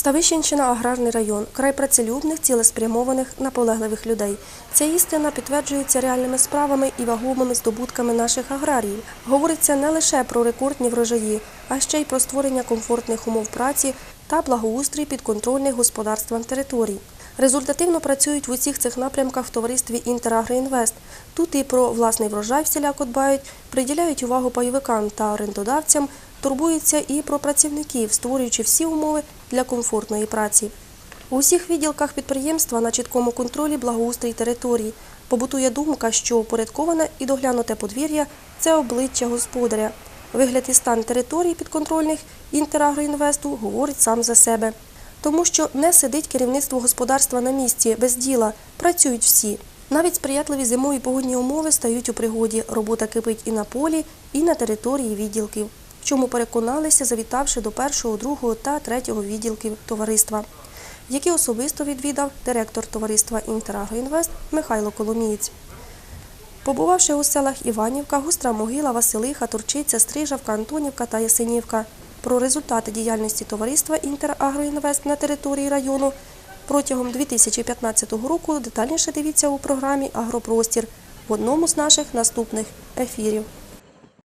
Ставищенщина аграрний район, край працелюбних, цілеспрямованих, наполегливих людей. Ця істина підтверджується реальними справами і вагомими здобутками наших аграріїв. Говориться не лише про рекордні врожаї, а ще й про створення комфортних умов праці та благоустрій підконтрольних господарствам територій. Результативно працюють в усіх цих напрямках в товаристві «Інтерагроінвест». Тут і про власний врожай всіляко дбають, приділяють увагу пайовикам та орендодавцям, турбуються і про працівників, створюючи всі умови для комфортної праці. У усіх відділках підприємства на чіткому контролі благоустрій території. Побутує думка, що упорядковане і доглянуте подвір'я це обличчя господаря. Вигляд і стан територій підконтрольних Інтерагроінвесту говорить сам за себе. Тому що не сидить керівництво господарства на місці без діла, працюють всі. Навіть сприятливі зимові погодні умови стають у пригоді. Робота кипить і на полі, і на території відділків. В чому переконалися, завітавши до першого, другого та третього відділків товариства, які особисто відвідав директор товариства «Інтерагроінвест» Михайло Коломієць. Побувавши у селах Іванівка, Густра Могила, Василиха, Турчиця, Стрижавка, Антонівка та Ясенівка. Про результати діяльності товариства «Інтерагроінвест» на території району протягом 2015 року детальніше дивіться у програмі Агропростір в одному з наших наступних ефірів.